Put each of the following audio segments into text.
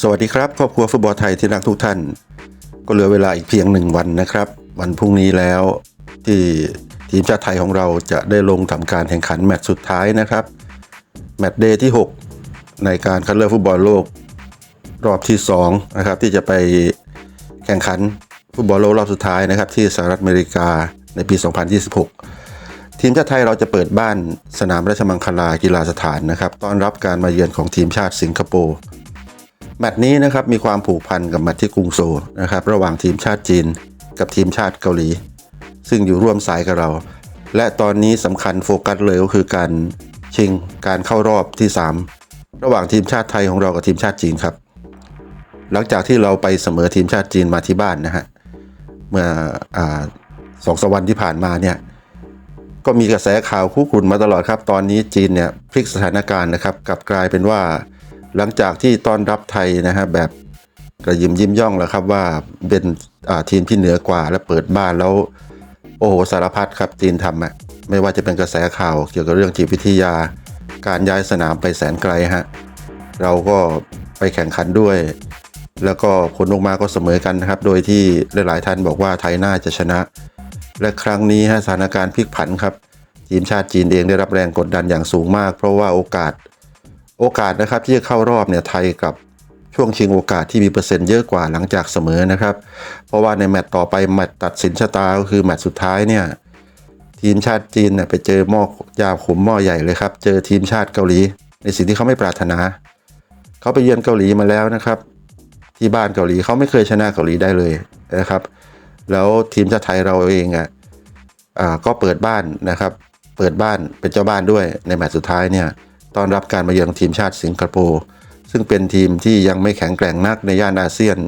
สวัสดีครับครอบครัวฟุตบอลไทยที่รักทุกท่าน ก็เหลือเวลาอีกเพียงหนึ่งวันนะครับ วันพรุ่งนี้แล้วที่ทีมชาติไทยของเราจะได้ลงทำการแข่งขันแมตช์สุดท้ายนะครับ แมตช์เดย์ที่ 6 ในการคัดเลือกฟุตบอลโลกรอบที่2นะครับที่จะไปแข่งขันฟุตบอลโลกรอบสุดท้ายนะครับ ที่สหรัฐอเมริกาในปี 2026 ทีมชาติไทยเราจะเปิดบ้านสนามราชมังคลากีฬาสถานนะครับต้อนรับการมาเยือนของทีมชาติสิงคโปร์แมตช์นี้นะครับมีความผูกพันกับแมตช์ที่กรุงโซลนะครับระหว่างทีมชาติจีน กับทีมชาติเกาหลี ซึ่งอยู่ร่วมสายกับเรา และตอนนี้สำคัญโฟกัสเลยก็คือการชิงการเข้ารอบที่ 3 ระหว่างทีมชาติไทยของเรากับทีมชาติจีนครับ หลังจากที่เราไปเสมอทีมชาติจีนมาที่บ้านนะฮะเมื่ออสองสามวันที่ผ่านมาเนี่ย ก็มีกระแสข่าวคู่กรุ่นมาตลอดครับ ตอนนี้จีนเนี่ยพลิกสถานการณ์นะครับกลับกลายเป็นว่า หลังจากที่ต้อนรับไทยนะฮะแบบกระยิมยิ้มย่องแล้วครับว่าเป็นทีมที่เหนือกว่าและเปิดบ้านแล้ว โอ้โหสารพัดครับจีนทำอะไม่ว่าจะเป็นกระแสข่าวเกี่ยวกับเรื่องจิตวิทยา การย้ายสนามไปแสนไกลฮะเราก็ไปแข่งขันด้วย แล้วก็ผลออกมาก็เสมอกันนะครับ โดยที่หลายๆท่านบอกว่าไทยน่าจะชนะ และครั้งนี้ฮะสถานการณ์พลิกผันครับ ทีมชาติจีนเองได้รับแรงกดดันอย่างสูงมาก เพราะว่าโอกาสโอกาสนะครับที่จะเข้ารอบเนี่ยไทยกับช่วงชิงโอกาสที่มีเปอร์เซ็นต์เยอะกว่าหลังจากเสมอนะครับ เพราะว่าในแมตต์ต่อไปแมตต์ตัดสินชะตาก็คือแมตต์สุดท้ายเนี่ยทีมชาติจีนเนี่ยไปเจอหม้อยาขมหม้อใหญ่เลยครับ เจอทีมชาติเกาหลี ในสิ่งที่เขาไม่ปรารถนา เขาไปเยือนเกาหลีมาแล้วนะครับ ที่บ้านเกาหลีเขาไม่เคยชนะเกาหลีได้เลยนะครับ แล้วทีมชาติไทยเราเองอะอ่าก็เปิดบ้านนะครับ เปิดบ้านเป็นเจ้าบ้านด้วยในแมตช์สุดท้ายเนี่ยตอนรับการมาเยือนทีมชาติสิงคโปร์ซึ่งเป็นทีมที่ยังไม่แข็งแกร่งนักในย่านอาเซียน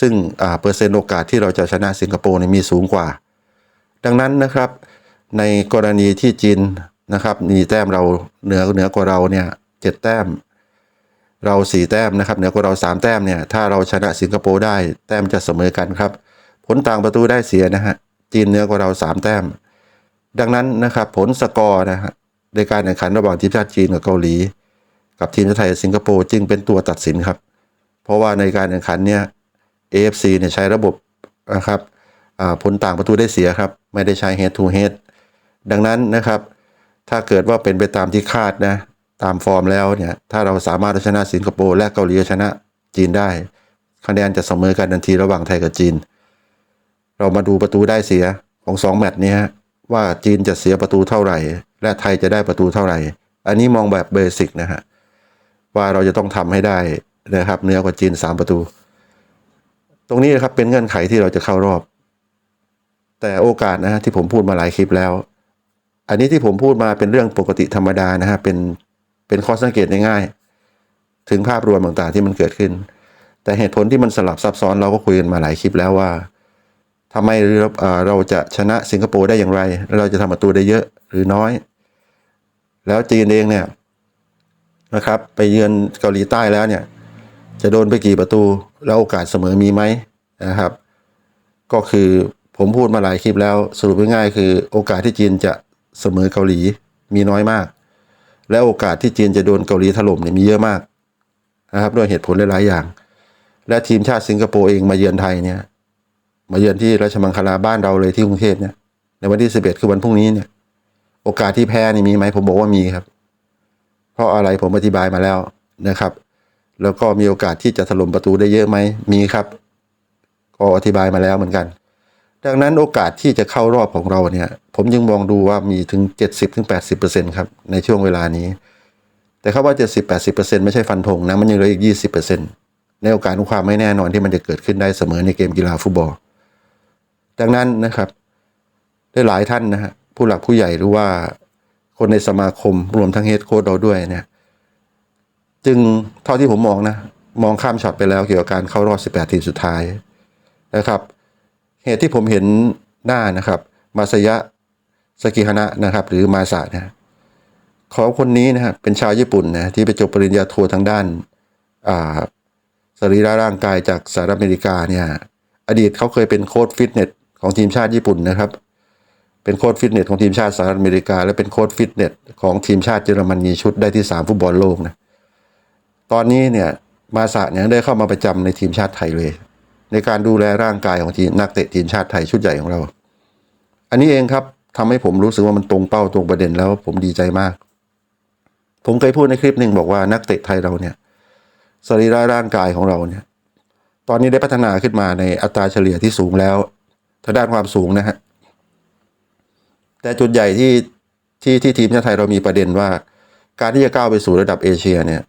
ซึ่งเปอร์เซ็นต์โอกาสที่เราจะชนะสิงคโปร์นี่มีสูงกว่า ดังนั้นนะครับในกรณีที่จีนนะครับมีแต้มเราเหนือเหนือกว่าเราเนี่ยเจ็ดแต้ม เราสี่แต้มนะครับเหนือกว่าเราสามแต้มเนี่ยถ้าเราชนะสิงคโปร์ได้แต้มจะเสมอกันครับ ผลต่างประตูได้เสียนะฮะจีนเหนือกว่าเราสามแต้ม ดังนั้นนะครับผลสกอร์นะฮะในการแข่งขันระหว่างทีมชาติจีนกับเกาหลี กับทีมชาติไทยสิงคโปร์จึงเป็นตัวตัดสินครับ เพราะว่าในการแข่งขันเนี่ย AFC เนี่ยใช้ระบบนะครับผลต่างประตูได้เสียครับ ไม่ได้ใช้ head to head ดังนั้นนะครับ ถ้าเกิดว่าเป็นไปตามที่คาดนะตามฟอร์มแล้วเนี่ยถ้าเราสามารถเอาชนะสิงคโปร์และเกาหลีเอาชนะจีนได้ คะแนนจะเสมอกันทันทีระหว่างไทยกับจีน เรามาดูประตูได้เสียของสองแมตช์นี้ฮะว่าจีนจะเสียประตูเท่าไหร่ และไทยจะได้ประตูเท่าไหร่ อันนี้มองแบบเบสิกนะฮะว่าเราจะต้องทำให้ได้นะครับเหนื้อกว่าจีน 3 ประตู ตรงนี้นะครับเป็นเงื่อนไขที่เราจะเข้ารอบ แต่โอกาสนะฮะที่ผมพูดมาหลายคลิปแล้ว อันนี้ที่ผมพูดมาเป็นเรื่องปกติธรรมดานะฮะเป็นเป็นข้อสังเกตง่ายๆถึงภาพรวมต่างๆที่มันเกิดขึ้น แต่เหตุผลที่มันสลับซับซ้อนเราก็คุยกันมาหลายคลิปแล้วว่า ทำไมเราเราจะชนะสิงคโปร์ได้อย่างไร เราจะทำประตูได้เยอะหรือน้อย แล้วจีนเองเนี่ยนะครับ ไปเยือนเกาหลีใต้แล้วเนี่ย จะโดนไปกี่ประตู แล้วโอกาสเสมอมีไหมนะครับ ก็คือผมพูดมาหลายคลิปแล้วสรุปง่ายๆคือโอกาสที่จีนจะเสมอเกาหลีมีน้อยมาก และโอกาสที่จีนจะโดนเกาหลีถล่มเนี่ยมีเยอะมากนะครับด้วยเหตุผลหลายๆอย่าง และทีมชาติสิงคโปร์เองมาเยือนไทยเนี่ย มาเยือนที่ราชมังคลาบ้านเราเลยที่กรุงเทพเนี่ย ในวันที่สิบเอ็ดคือวันพรุ่งนี้เนี่ย โอกาสที่แพ้นี่มีไหมผมบอกว่ามีครับ เพราะอะไรผมอธิบายมาแล้วนะครับ แล้วก็มีโอกาสที่จะถล่มประตูได้เยอะไหมมีครับ ก็อธิบายมาแล้วเหมือนกัน ดังนั้นโอกาสที่จะเข้ารอบของเราเนี่ย ผมยังมองดูว่ามีถึง 70-80%ครับในช่วงเวลานี้ แต่เขาว่า 70-80%ไม่ใช่ฟันธงนะมันยังเหลืออีก 20%ในโอกาสของความไม่แน่นอนที่มันจะเกิดขึ้นได้เสมอในเกมกีฬาฟุตบอล ดังนั้นนะครับได้หลายท่านนะฮะผู้หลักผู้ใหญ่หรือว่าคนในสมาคมรวมทั้งเฮดโค้ดเราด้วยเนี่ย จึงเท่าที่ผมมองนะ มองข้ามช็อตไปแล้วเกี่ยวกับการเข้ารอบ 18 ทีมสุดท้ายนะครับ เหตุที่ผมเห็นหน้านะครับ มาสยะสกิฮนะนะครับ หรือมาสะนะเขาคนนี้นะครับเป็นชาวญี่ปุ่นนะที่ไปจบปริญญาโททางด้านสรีระร่างกายจากสหรัฐอเมริกาเนี่ย อดีตเขาเคยเป็นโค้ชฟิตเนส ของทีมชาติญี่ปุ่นนะครับ เป็นโค้ชฟิตเนสของทีมชาติสหรัฐอเมริกา และเป็นโค้ชฟิตเนสของทีมชาติเยอรมนีชุดได้ที่ 3 ฟุตบอลโลกนะตอนนี้เนี่ยมาสะเนี่ยได้เข้ามาประจำในทีมชาติไทยเลย ในการดูแลร่างกายของทีมนักเตะทีมชาติไทยชุดใหญ่ของเรา อันนี้เองครับทำให้ผมรู้สึกว่ามันตรงเป้าตรงประเด็นแล้วผมดีใจมาก ผมเคยพูดในคลิปหนึ่งบอกว่านักเตะไทยเราเนี่ยสรีระร่างกายของเราเนี่ย ตอนนี้ได้พัฒนาขึ้นมาในอัตราเฉลี่ยที่สูงแล้ว ทางด้านความสูงนะฮะแต่จุดใหญ่ที่ที่ที่ทีมชาติไทยเรามีประเด็นว่า การที่จะก้าวไปสู่ระดับเอเชียเนี่ย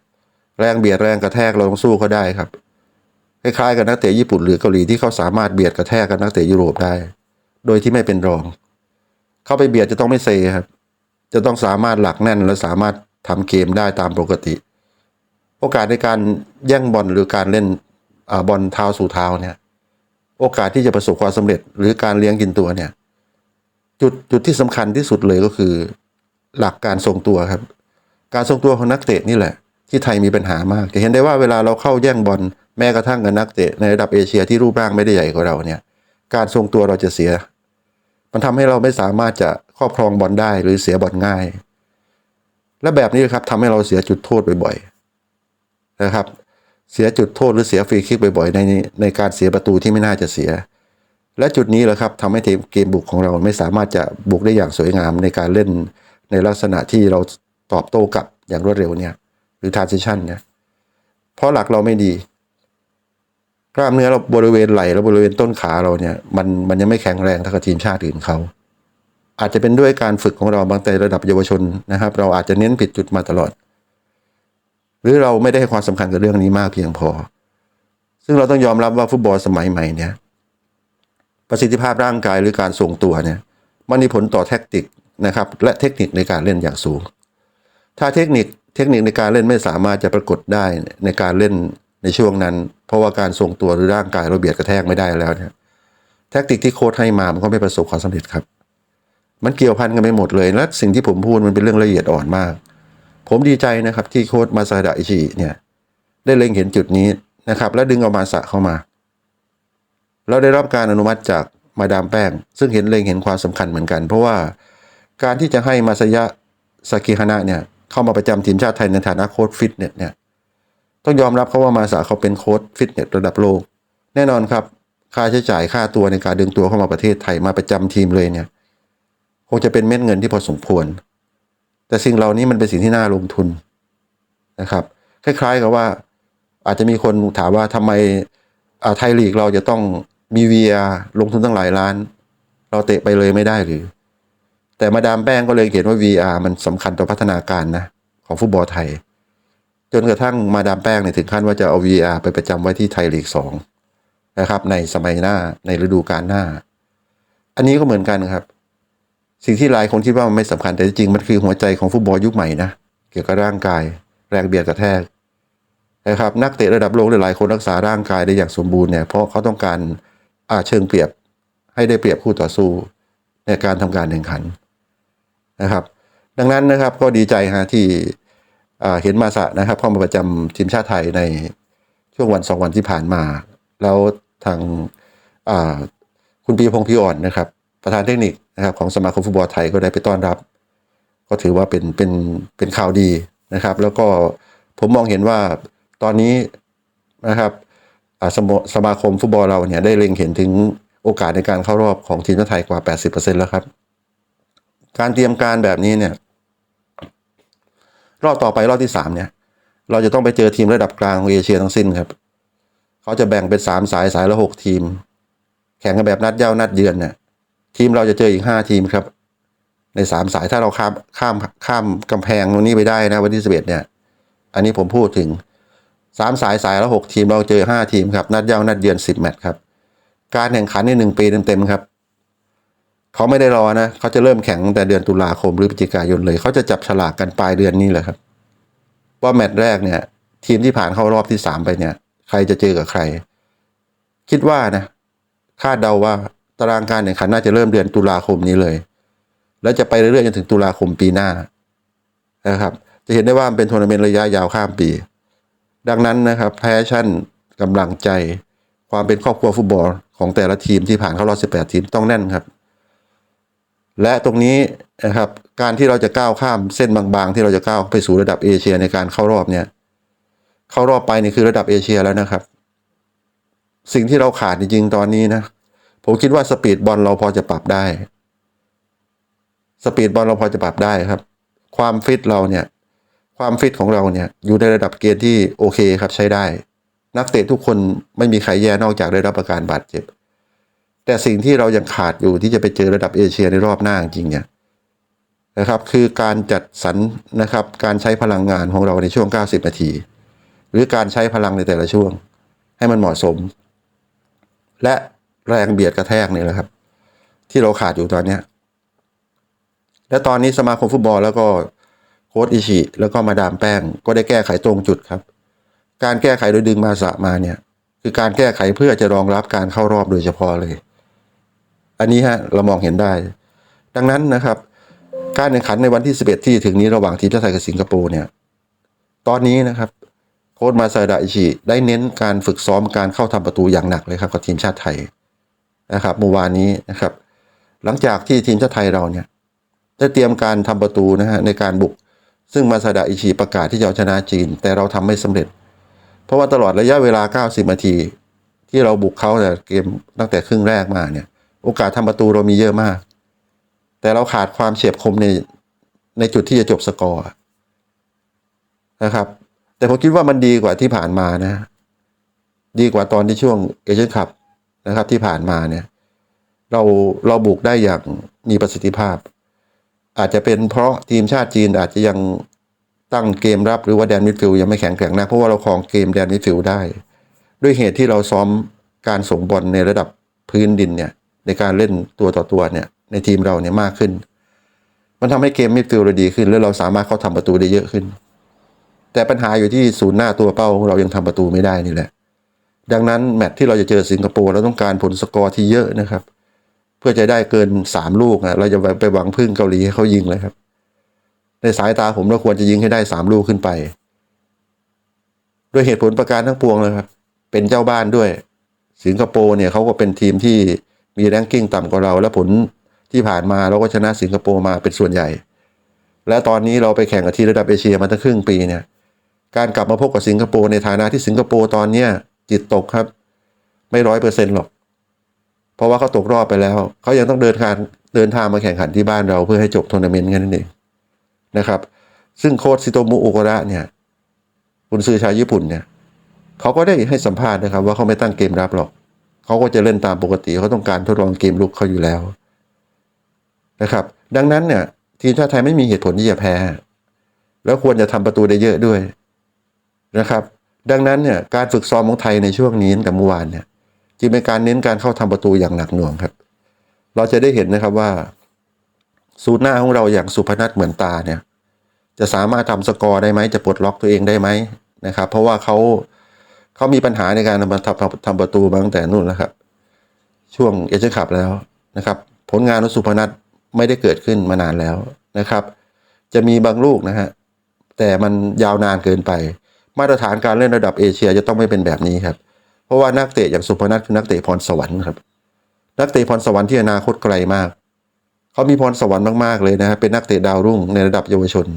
แรงเบียดแรงกระแทกเราต้องสู้เขาได้ครับคล้ายๆกับนักเตะญี่ปุ่นหรือเกาหลีที่เขาสามารถเบียดกระแทกกับนักเตะยุโรปได้ โดยที่ไม่เป็นรอง เข้าไปเบียดจะต้องไม่เซครับ จะต้องสามารถหลักแน่นและสามารถทำเกมได้ตามปกติ โอกาสในการแย่งบอลหรือการเล่นอบอลเท้าสู่เท้าเนี่ย โอกาสที่จะประสบความสำเร็จ หรือการเลี้ยงกินตัวเนี่ย จุดจุดที่สำคัญที่สุดเลยก็คือ หลักการทรงตัวครับ การทรงตัวของนักเตะนี่แหละ ที่ไทยมีปัญหามาก จะเห็นได้ว่าเวลาเราเข้าแย่งบอลแม้กระทั่งกับนักเตะในระดับเอเชียที่รูปร่างไม่ได้ใหญ่กว่าเราเนี่ย การทรงตัวเราจะเสีย มันทำให้เราไม่สามารถจะครอบครองบอลได้หรือเสียบอลง่าย และแบบนี้ครับทำให้เราเสียจุดโทษบ่อยๆนะครับ เสียจุดโทษหรือเสียฟรีคิกบ่อยๆในในการเสียประตูที่ไม่น่าจะเสีย และจุดนี้แหละครับทำให้ทีมเกมบุกของเราไม่สามารถจะบุกได้อย่างสวยงามในการเล่นในลักษณะที่เราตอบโต้กลับอย่างรวดเร็วเนี่ยหรือ transition เนี่ยเพราะหลักเราไม่ดี กล้ามเนื้อเราบริเวณไหล่และบริเวณต้นขาเราเนี่ยมันมันยังไม่แข็งแรงเท่ากับทีมชาติอื่นเขาอาจจะเป็นด้วยการฝึกของเราบางแต่ระดับเยาวชนนะครับ เราอาจจะเน้นผิดจุดมาตลอด หรือเราไม่ได้ให้ความสำคัญกับเรื่องนี้มากเพียงพอ ซึ่งเราต้องยอมรับว่าฟุตบอลสมัยใหม่เนี่ยประสิทธิภาพร่างกายหรือการทรงตัวเนี่ยมันมีผลต่อแทคติกนะครับและเทคนิคในการเล่นอย่างสูง ถ้าเทคนิคเทคนิคในการเล่นไม่สามารถจะปรากฏได้ในการเล่นในช่วงนั้น เพราะว่าการทรงตัวหรือร่างกายเราเบียดกระแทกไม่ได้แล้วเนี่ยแทคติกที่โค้ชให้มามันก็ไม่ประสบความสำเร็จครับ มันเกี่ยวพันกันไปหมดเลยและสิ่งที่ผมพูดมันเป็นเรื่องละเอียดอ่อนมาก ผมดีใจนะครับที่โค้ชมาซาดะอิชิเนี่ยได้เล็งเห็นจุดนี้นะครับ และดึงเอามาสะเข้ามา เราได้รับการอนุมัติจากมาดามแป้ง ซึ่งเห็นเล็งเห็นความสำคัญเหมือนกัน เพราะว่าการที่จะให้มาซายะสกิฮานะเนี่ยเข้ามาประจำทีมชาติไทยในฐานะโค้ชฟิตเนสเนี่ยต้องยอมรับเขาว่ามาสาเขาเป็นโค้ชฟิตเนสระดับโลก แน่นอนครับ ค่าใช้จ่ายค่าตัวในการดึงตัวเข้ามาประเทศไทยมาประจำทีมเลยเนี่ยคงจะเป็นเม็ดเงินที่พอสมควร แต่สิ่งเหล่านี้มันเป็นสิ่งที่น่าลงทุนนะครับ คล้ายๆกับว่า อาจจะมีคนถามว่าทำไมไทยลีกเราจะต้องมี VR ลงทุนตั้งหลายล้าน เราเตะไปเลยไม่ได้หรือ แต่มาดามแป้งก็เลยเขียนว่า VR มันสำคัญต่อพัฒนาการนะของฟุตบอลไทย จนกระทั่งมาดามแป้งเนี่ยถึงขั้นว่าจะเอา VR ไปประจำไว้ที่ไทยลีกสองนะครับในสมัยหน้าในฤดูกาลหน้า อันนี้ก็เหมือนกันครับ สิ่งที่หลายคนคิดว่ามันไม่สำคัญแต่จริงๆมันคือหัวใจของฟุตบอลยุคใหม่นะเกี่ยวกับร่างกาย แรงเบียดกระแทกนะครับนักเตะระดับโลกหลายคนรักษาร่างกายได้อย่างสมบูรณ์เนี่ยเพราะเขาต้องการอาเชิงเปรียบให้ได้เปรียบคู่ต่อสู้ในการทำการแข่งขันนะครับ ดังนั้นนะครับก็ดีใจฮะที่เห็นมาสะนะครับเข้ามาประจำทีมชาติไทยในช่วงวันสองวันที่ผ่านมา แล้วทางคุณปีพงษ์พี่อ่อนนะครับ ประธานเทคนิคนะครับของสมาคมฟุตบอลไทยก็ได้ไปต้อนรับ ก็ถือว่าเป็นเป็นเป็นข่าวดีนะครับ แล้วก็ผมมองเห็นว่าตอนนี้นะครับสมสมาคมฟุตบอลเราเนี่ยได้เล็งเห็นถึงโอกาสในการเข้ารอบของทีมชาติไทยกว่า 80%แล้วครับ การเตรียมการแบบนี้เนี่ย รอบต่อไปรอบที่สามเนี่ย เราจะต้องไปเจอทีมระดับกลางของเอเชียทั้งสิ้นครับ เขาจะแบ่งเป็นสามสายสายละหกทีม แข่งกันแบบนัดเย้านัดเยือนเนี่ย ทีมเราจะเจออีกห้าทีมครับ ในสามสายถ้าเราข้ามข้ามข้ามกำแพงตรงนี้ไปได้นะวันที่สิบเอ็ดเนี่ย อันนี้ผมพูดถึงสามสายสายละหกทีมเราเจอห้าทีมครับ นัดเย้านัดเยือนสิบแมตช์ครับ การแข่งขันในหนึ่งปีเต็มๆครับเขาไม่ได้รอนะเขาจะเริ่มแข่งตั้งแต่เดือนตุลาคมหรือพฤศจิกายนเลยเขาจะจับฉลากกันปลายเดือนนี้แหละครับ ว่าแมตช์แรกเนี่ย ทีมที่ผ่านเข้ารอบที่สามไปเนี่ย ใครจะเจอกับใคร คิดว่านะคาดเดาว่า ตารางการแข่งขันน่าจะเริ่มเดือนตุลาคมนี้เลย แล้วจะไปเรื่อยๆจนถึงตุลาคมปีหน้านะครับ จะเห็นได้ว่าเป็นทัวร์นาเมนต์ระยะยาวข้ามปี ดังนั้นนะครับแพชชั่นกำลังใจ ความเป็นครอบครัวฟุตบอลของแต่ละทีมที่ผ่านเข้ารอบ18 ทีมต้องแน่นครับ และตรงนี้นะครับการที่เราจะก้าวข้ามเส้นบางๆ ที่เราจะก้าวไปสู่ระดับเอเชียในการเข้ารอบเนี่ยเข้ารอบไปนี่คือระดับเอเชียแล้วนะครับ สิ่งที่เราขาดจริงๆตอนนี้นะ ผมคิดว่าสปีดบอลเราพอจะปรับได้ สปีดบอลเราพอจะปรับได้ครับ ความฟิตเราเนี่ย ความฟิตของเราเนี่ย อยู่ในระดับเกณฑ์ที่โอเคครับใช้ได้ นักเตะทุกคนไม่มีใครแย่นอกจากได้รับอาการบาดเจ็บ แต่สิ่งที่เรายังขาดอยู่ที่จะไปเจอระดับเอเชียในรอบหน้าจริงเนี่ยนะครับคือการจัดสรรนะครับการใช้พลังงานของเราในช่วง 90 นาที หรือการใช้พลังในแต่ละช่วง ให้มันเหมาะสม และ แรงเบียดกระแทกนี่แหละครับ ที่เราขาดอยู่ตอนเนี้ยและตอนนี้สมาคมฟุตบอลแล้วก็โค้ชอิชิแล้วก็มาดามแป้ง ก็ได้แก้ไขตรงจุดครับ การแก้ไขโดยดึงมาสะมาเนี่ย คือการแก้ไขเพื่อจะรองรับการเข้ารอบโดยเฉพาะเลย อันนี้ฮะเรามองเห็นได้ ดังนั้นนะครับ การแข่งขันในวันที่ 11 ที่ถึงนี้ระหว่างทีมชาติไทยกับสิงคโปร์เนี่ย ตอนนี้นะครับโค้ชมาซาดาอิชิได้เน้นการฝึกซ้อมการเข้าทำประตูอย่างหนักเลยครับกับทีมชาติไทย นะครับเมื่อวานนี้นะครับ หลังจากที่ทีมชาติไทยเราเนี่ยได้เตรียมการทำประตูนะฮะในการบุก ซึ่งมาซาดาอิชิประกาศที่จะเอาชนะจีน แต่เราทำไม่สำเร็จ เพราะว่าตลอดระยะเวลา 90 นาที ที่เราบุกเขาแต่เกมตั้งแต่ครึ่งแรกมาเนี่ย โอกาสทำประตูเรามีเยอะมาก แต่เราขาดความเฉียบคมในในจุดที่จะจบสกอร์นะครับ แต่ผมคิดว่ามันดีกว่าที่ผ่านมานะ ดีกว่าตอนที่ช่วงเอเชียนคัพ นะครับ ที่ผ่านมาเนี่ย เราเราบุกได้อย่างมีประสิทธิภาพ อาจจะเป็นเพราะทีมชาติจีนอาจจะยังตั้งเกมรับหรือว่าแดนมิดฟิลด์ยังไม่แข็งแกร่งนะเพราะว่าเราครองเกมแดนมิดฟิลด์ได้ ด้วยเหตุที่เราซ้อมการส่งบอลในระดับพื้นดินเนี่ยในการเล่นตัวต่อตัวเนี่ยในทีมเราเนี่ยมากขึ้น มันทำให้เกมมิดฟิลด์เราดีขึ้น แล้วเราสามารถเข้าทำประตูได้เยอะขึ้น แต่ปัญหาอยู่ที่ศูนย์หน้าตัวเป้าของเรายังทำประตูไม่ได้นี่แหละ ดังนั้นแมตช์ที่เราจะเจอสิงคโปร์เราต้องการผลสกอร์ที่เยอะนะครับ เพื่อจะได้เกินสามลูกนะเราจะไปหวังพึ่งเกาหลีให้เขายิงเลยครับ ในสายตาผมเราควรจะยิงให้ได้สามลูกขึ้นไป ด้วยเหตุผลประการทั้งปวงเลยครับ เป็นเจ้าบ้านด้วย สิงคโปร์เนี่ยเขาก็เป็นทีมที่มีแรงกิ้งต่ำกว่าเรา และผลที่ผ่านมาเราก็ชนะสิงคโปร์มาเป็นส่วนใหญ่ และตอนนี้เราไปแข่งกับทีมระดับเอเชียมาตั้งครึ่งปีเนี่ยการกลับมาพบกับสิงคโปร์ในฐานะที่สิงคโปร์ตอนเนี้ย จิตตกครับ ไม่ร้อยเปอร์เซ็นต์หรอก เพราะว่าเขาตกรอบไปแล้ว เขายังต้องเดินทางเดินทางมาแข่งขันที่บ้านเราเพื่อให้จบทัวร์นาเมนต์แค่นั้นเองนะครับ ซึ่งโค้ชซิโตมุโอกระเนี่ยคุณซื้อชาวญี่ปุ่นเนี่ยเขาก็ได้ให้สัมภาษณ์นะครับ ว่าเขาไม่ตั้งเกมรับหรอก เขาก็จะเล่นตามปกติเขาต้องการทดลองเกมลุกเขาอยู่แล้วนะครับ ดังนั้นเนี่ยทีมชาติไทยไม่มีเหตุผลที่จะแพ้ แล้วควรจะทำประตูได้เยอะด้วยนะครับ ดังนั้นเนี่ยการฝึกซ้อมของไทยในช่วงนี้กับเมื่อวานเนี่ยจึงเป็นการเน้นการเข้าทำประตูอย่างหนักหน่วงครับ เราจะได้เห็นนะครับว่าสูตรหน้าของเราอย่างสุพนัทเหมือนตาเนี่ยจะสามารถทำสกอร์ได้ไหมจะปลดล็อกตัวเองได้ไหมนะครับ เพราะว่าเขาเขามีปัญหาในการทำทำทำประตูมาตั้งแต่นู่นแล้วครับ ช่วงเอเชียนคัพแล้วนะครับ ผลงานของสุพนัทไม่ได้เกิดขึ้นมานานแล้วนะครับ จะมีบางลูกนะฮะแต่มันยาวนานเกินไป มาตรฐานการเล่นระดับเอเชียจะต้องไม่เป็นแบบนี้ครับ เพราะว่านักเตะอย่างสุพนัทคือนักเตะพรสวรรค์ครับ นักเตะพรสวรรค์ที่อนาคตไกลมาก เขามีพรสวรรค์มากๆเลยนะฮะเป็นนักเตะดาวรุ่งในระดับเยาวชน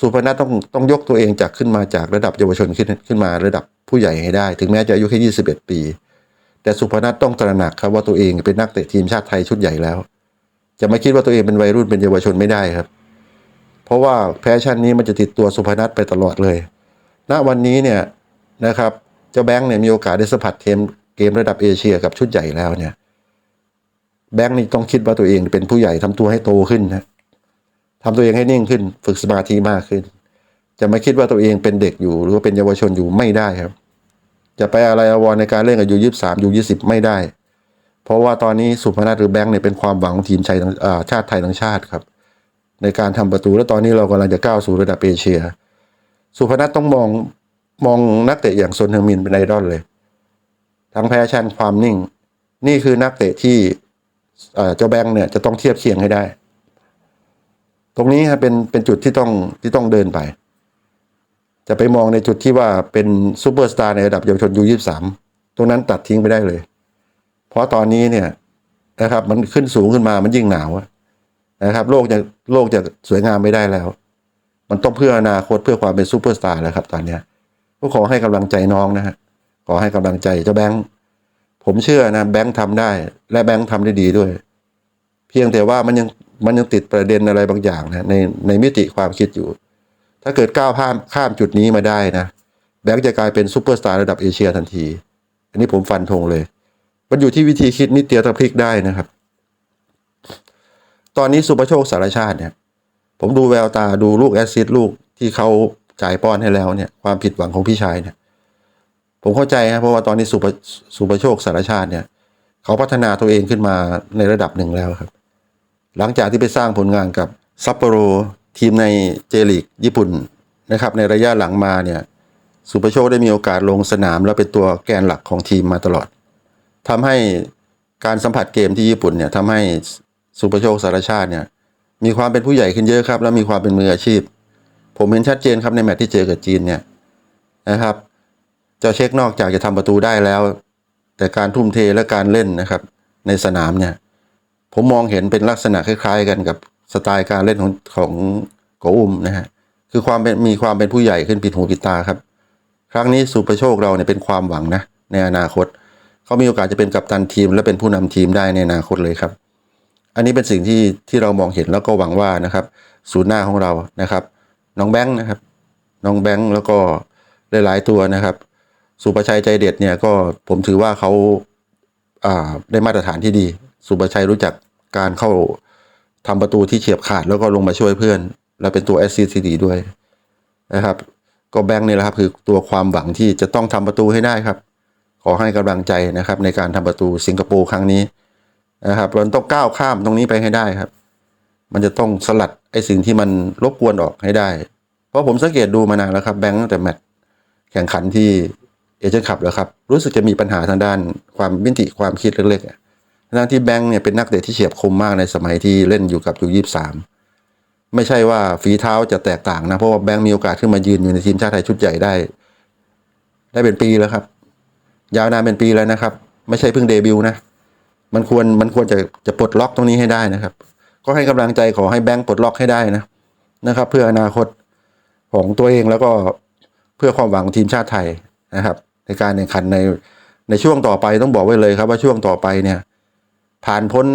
สุพนัทต้องต้องยกตัวเองจากขึ้นมาจากระดับเยาวชนขึ้นขึ้นมาระดับผู้ใหญ่ให้ได้ ถึงแม้จะอายุแค่21 ปี แต่สุพนัทต้องตระหนักครับว่าตัวเองเป็นนักเตะทีมชาติไทยชุดใหญ่แล้ว จะไม่คิดว่าตัวเองเป็นวัยรุ่นเป็นเยาวชนไม่ได้ครับ เพราะว่าแพชชั่นนี้มันจะติดตัวสุพนัทไปตลอดเลย ณวันนี้เนี่ยนะครับเจ้าแบงค์เนี่ยมีโอกาสได้สัมผัสเกมเกมระดับเอเชียกับชุดใหญ่แล้วเนี่ย แบงค์นี่ต้องคิดว่าตัวเองเป็นผู้ใหญ่ทำตัวให้โตขึ้นนะทำตัวเองให้นิ่งขึ้น ฝึกสมาธิมากขึ้น จะไม่คิดว่าตัวเองเป็นเด็กอยู่ หรือว่าเป็นเยาวชนอยู่ไม่ได้ครับ จะไปอะไรอวรณ์ในการเล่นกับยูยี่สามยูยี่สิบไม่ได้ เพราะว่าตอนนี้สุพนัทหรือแบงค์เนี่ยเป็นความหวังของทีมชาติอ่าชาติไทยทั้งชาติครับ ในการทำประตูและตอนนี้เรากำลังจะก้าวสู่ระดับเอเชีย สุพนัทต้องมองมองนักเตะอย่างซนเฮอร์มินเป็นไอดอลเลย ทั้งแพชชั่นความนิ่ง นี่คือนักเตะที่เจ้าแบงค์เนี่ยจะต้องเทียบเคียงให้ได้ ตรงนี้ครับเป็นเป็นจุดที่ต้องที่ต้องเดินไป จะไปมองในจุดที่ว่าเป็นซูเปอร์สตาร์ในระดับเยาวชนยูยี่สามตรงนั้นตัดทิ้งไปได้เลย เพราะตอนนี้เนี่ยนะครับ มันขึ้นสูงขึ้นมามันยิ่งหนาวนะครับ โลกจะโลกจะสวยงามไม่ได้แล้ว มันต้องเพื่ออนาคตเพื่อความเป็นซูเปอร์สตาร์แล้วครับ ตอนเนี้ยก็ขอให้กำลังใจน้องนะฮะขอให้กำลังใจเจ้าแบงค์ผมเชื่อนะแบงค์ทำได้ และแบงค์ทำได้ดีด้วย เพียงแต่ว่ามันยังมันยังติดประเด็นอะไรบางอย่างนะในในมิติความคิดอยู่ ถ้าเกิดก้าวข้ามข้ามจุดนี้มาได้นะแบงค์จะกลายเป็นซูเปอร์สตาร์ระดับเอเชียทันที อันนี้ผมฟันธงเลย มันอยู่ที่วิธีคิดนิดเดียวตะพลิกได้นะครับ ตอนนี้สุประโชคสารชาติเนี่ย ผมดูแววตาดูลูกแอสซิสต์ลูกที่เขาจ่ายป้อนให้แล้วเนี่ยความผิดหวังของพี่ชายเนี่ย ผมเข้าใจครับเพราะว่าตอนนี้สุประสุประโชคสารชาติเนี่ย เขาพัฒนาตัวเองขึ้นมาในระดับหนึ่งแล้วครับ หลังจากที่ไปสร้างผลงานกับซัปโปโรทีมในเจลีกญี่ปุ่นนะครับ ในระยะหลังมาเนี่ยสุประโชคได้มีโอกาสลงสนามแล้วเป็นตัวแกนหลักของทีมมาตลอดทำให้การสัมผัสเกมที่ญี่ปุ่นเนี่ยทำให้สุประโชคสารชาติเนี่ย มีความเป็นผู้ใหญ่ขึ้นเยอะครับ แล้วมีความเป็นมืออาชีพ ผมเห็นชัดเจนครับในแมตช์ที่เจอกับจีนเนี่ยนะครับเจ้าเช็คนอกจากจะทำประตูได้แล้ว แต่การทุ่มเทและการเล่นนะครับ ในสนามเนี่ย ผมมองเห็นเป็นลักษณะคล้าย ๆ กันกับสไตล์การเล่นของของโกอุ้มนะฮะคือความเป็นมีความเป็นผู้ใหญ่ขึ้นผิดหูผิดตาครับ ครั้งนี้สุประโชคเราเนี่ยเป็นความหวังนะในอนาคต เขามีโอกาสจะเป็นกัปตันทีมและเป็นผู้นำทีมได้ในอนาคตเลยครับ อันนี้เป็นสิ่งที่ที่เรามองเห็นแล้วก็หวังว่านะครับศูนย์หน้าของเรานะครับ น้องแบงค์นะครับ น้องแบงค์แล้วก็หลายๆตัวนะครับ สุประชัยใจเด็ดเนี่ยก็ผมถือว่าเขาอ่าได้มาตรฐานที่ดี สุประชัยรู้จักการเข้าทำประตูที่เฉียบขาดแล้วก็ลงมาช่วยเพื่อน และเป็นตัวแอสซิสต์ที่ดีด้วยนะครับ ก็แบงค์นี่แหละครับคือตัวความหวังที่จะต้องทำประตูให้ได้ครับ ขอให้กำลังใจนะครับในการทำประตูสิงคโปร์ครั้งนี้ นะครับเราต้องก้าวข้ามตรงนี้ไปให้ได้ครับ มันจะต้องสลัดไอ้สิ่งที่มันรบกวนออกให้ได้ เพราะผมสังเกตดูมานานแล้วครับแบงค์ตั้งแต่แมตช์แข่งขันที่เอเชียนคัพแล้วครับ รู้สึกจะมีปัญหาทางด้านความมิติความคิดเล็กๆอะทั้งที่แบงค์เนี่ยเป็นนักเตะที่เฉียบคมมากในสมัยที่เล่นอยู่กับยูยี่สามไม่ใช่ว่าฝีเท้าจะแตกต่างนะ เพราะว่าแบงค์มีโอกาสขึ้นมายืนอยู่ในทีมชาติไทยชุดใหญ่ได้ ได้เป็นปีแล้วครับ ยาวนานเป็นปีแล้วนะครับ ไม่ใช่เพิ่งเดบิวต์นะ มันควรมันควรจะจะปลดล็อกตรงนี้ให้ได้นะครับ ก็ให้กำลังใจขอให้แบงค์ปลดล็อกให้ได้นะนะครับ เพื่ออนาคตของตัวเองแล้วก็เพื่อความหวังของทีมชาติไทยนะครับ ในการแข่งขันในในช่วงต่อไปต้องบอกไว้เลยครับว่าช่วงต่อไปเนี่ย ผ่านพ้น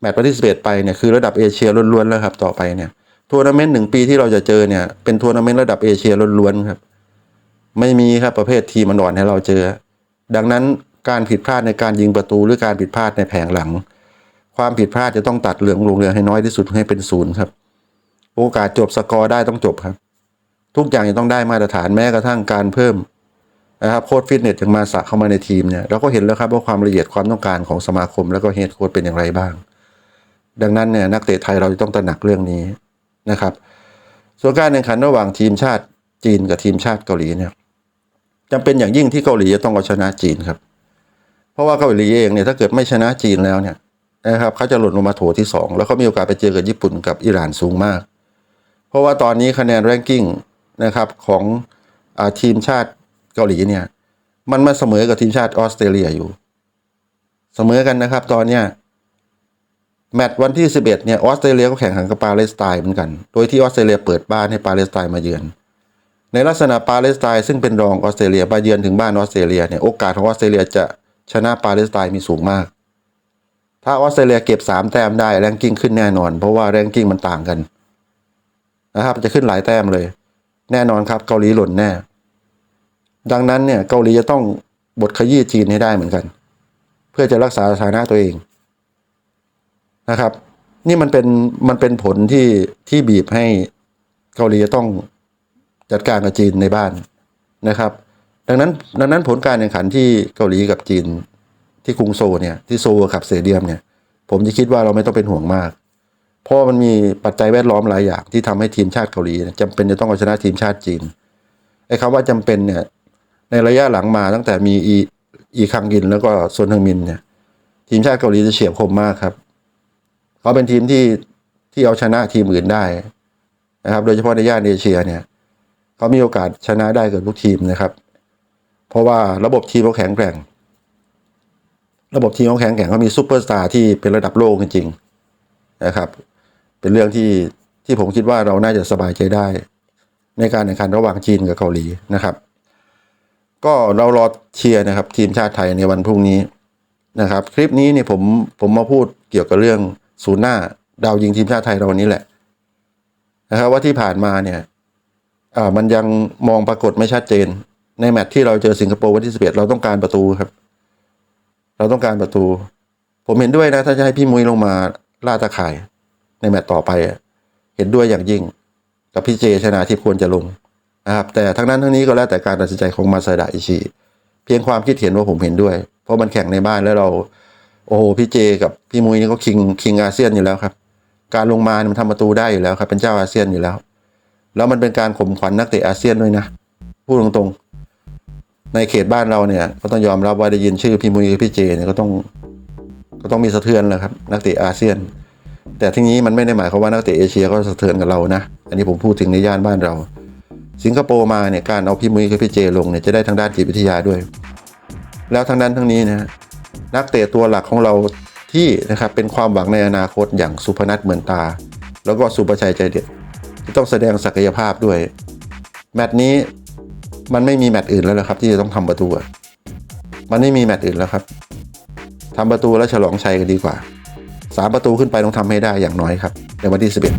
แมตช์วันที่11ไปเนี่ยคือระดับเอเชียล้วนๆแล้วครับ ต่อไปเนี่ยทัวร์นาเมนต์หนึ่งปีที่เราจะเจอเนี่ยเป็นทัวร์นาเมนต์ระดับเอเชียล้วนๆครับ ไม่มีครับประเภททีมมันอ่อนให้เราเจอ ดังนั้น การผิดพลาดในการยิงประตูหรือการผิดพลาดในแผงหลัง ความผิดพลาดจะต้องตัดเหลืองลงเรือให้น้อยที่สุดให้เป็นศูนย์ครับ โอกาสจบสกอร์ได้ต้องจบครับ ทุกอย่างจะต้องได้มาตรฐานแม้กระทั่งการเพิ่มนะครับโค้ดฟิตเนสยังมาสะเข้ามาในทีมเนี่ยเราก็เห็นแล้วครับว่าความละเอียดความต้องการของสมาคม แล้วก็เฮดโค้ดเป็นอย่างไรบ้าง ดังนั้นเนี่ยนักเตะไทยเราจะต้องตระหนักเรื่องนี้นะครับ ส่วนการแข่งขันระหว่างทีมชาติจีนกับทีมชาติเกาหลีเนี่ยจำเป็นอย่างยิ่งที่เกาหลีจะต้องเอาชนะจีนครับ ราะว่าเกาหลีเองเนี่ยถ้าเกิดไม่ชนะจีนแล้วเนี่ยนะครับเขาจะหล่นลงมาโถที่สองแล้วเขามีโอกาสไปเจอกับญี่ปุ่นกับอิหร่านสูงมาก เพราะว่าตอนนี้คะแนนแรงกิ้งนะครับของอทีมชาติเกาหลีเนี่ยมันมาเสมอกับทีมชาติออสเตรเลียอยู่ เสมอกันนะครับ ตอนเนี้ยแมตช์วันที่ 11เนี่ยออสเตรเลียก็แข่งขันกับปาเลสไตน์เหมือนกัน โดยที่ออสเตรเลียเปิดบ้านให้ปาเลสไตน์มาเยือน ในลักษณะปาเลสไตน์ซึ่งเป็นรองออสเตรเลียมาเยือนถึงบ้านออสเตรเลียเนี่ยโอกาสของออสเตรเลียจะ ชนะปาเลสไตน์มีสูงมาก ถ้าออสเตรเลียเก็บ 3 แต้มได้แรงกิ้งขึ้นแน่นอน เพราะว่าแรงกิ้งมันต่างกันนะครับจะขึ้นหลายแต้มเลย แน่นอนครับเกาหลีหล่นแน่ ดังนั้นเนี่ยเกาหลีจะต้องบทขยี้จีนให้ได้เหมือนกัน เพื่อจะรักษาสถานะตัวเองนะครับ นี่มันเป็นมันเป็นผลที่ที่บีบให้เกาหลีจะต้องจัดการกับจีนในบ้านนะครับ ดังนั้นดังนั้นผลการแข่งขันที่เกาหลีกับจีนที่กรุงโซเนี่ยที่โซขับเตเดียมเนี่ย ผมจะคิดว่าเราไม่ต้องเป็นห่วงมาก เพราะมันมีปัจจัยแวดล้อมหลายอย่างที่ทำให้ทีมชาติเกาหลีเนี่ยจำเป็นจะต้องเอาชนะทีมชาติจีนไอ้คำว่าจำเป็นเนี่ยในระยะหลังมาตั้งแต่มีอีอีคังยินแล้วก็ซนเฮงมินเนี่ย ทีมชาติเกาหลีจะเฉียบคมมากครับเขาเป็นทีมที่ที่เอาชนะทีมอื่นได้นะครับ โดยเฉพาะในย่านเอเชียเนี่ยเขามีโอกาสชนะได้เกือบทุกทีมนะครับ เพราะว่าระบบทีมเขาแข็งแกร่ง ระบบทีมเขาแข็งแกร่งเขามีซูเปอร์สตาร์ที่เป็นระดับโลกจริงๆนะครับ เป็นเรื่องที่ที่ผมคิดว่าเราน่าจะสบายใจได้ ในการแข่งขันระหว่างจีนกับเกาหลีนะครับ ก็เรารอเชียร์นะครับ ทีมชาติไทยในวันพรุ่งนี้นะครับ คลิปนี้เนี่ยผมผมมาพูดเกี่ยวกับเรื่องศูนย์หน้าดาวยิงทีมชาติไทยเราวันนี้แหละนะครับว่าที่ผ่านมาเนี่ยอ่ามันยังมองปรากฏไม่ชัดเจน ในแมตช์ที่เราเจอสิงคโปร์วันที่11เอ็ดเราต้องการประตูครับ เราต้องการประตู ผมเห็นด้วยนะถ้าจะให้พี่มุ้ยลงมาล่าตะข่าย ในแมตช์ต่อไป เห็นด้วยอย่างยิ่ง กับพี่เจชนาทิพย์ควรจะลงนะครับ แต่ทั้งนั้นทั้งนี้ก็แล้วแต่การตัดสินใจของมาซาดะอิชิเพียงความคิดเห็นว่าผมเห็นด้วย เพราะมันแข่งในบ้านแล้วเรา โอ้โหพี่เจ กับพี่มุ้ยนี่ก็คิงคิงอาเซียนอยู่แล้วครับ การลงมาเนี่ยมันทำประตูได้อยู่แล้วครับ เป็นเจ้าอาเซียนอยู่แล้ว แล้วมันเป็นการข่มขวัญนักเตะอาเซียนด้วยนะพูดตรงๆ ในเขตบ้านเราเนี่ยก็ต้องยอมรับว่าได้ยินชื่อพี่มุ้ยพี่เจเนี่ยก็ต้องก็ต้องมีสะเทือนแหละครับ นักเตะอาเซียน แต่ทีนี้มันไม่ได้หมายความว่านักเตะเอเชียก็สะเทือนกับเรานะ อันนี้ผมพูดถึงในย่านบ้านเรา สิงคโปร์มาเนี่ยการเอาพี่มุ้ยกับพี่เจลงเนี่ยจะได้ทางด้านจิตวิทยาด้วย แล้วทั้งนั้นทั้งนี้นะนักเตะตัวหลักของเราที่นะครับเป็นความหวังในอนาคตอย่างสุพนัทเหมือนตา แล้วก็สุประชัยใจเด็ดที่ต้องแสดงศักยภาพด้วย แมตช์นี้ มันไม่มีแมตช์อื่นแล้วละครับ ที่จะต้องทำประตูมันไม่มีแมตช์อื่นแล้วครับทำประตูแล้วฉลองชัยกันดีกว่าสามประตูขึ้นไปต้องทำให้ได้อย่างน้อยครับในวันที่สิบเอ็ด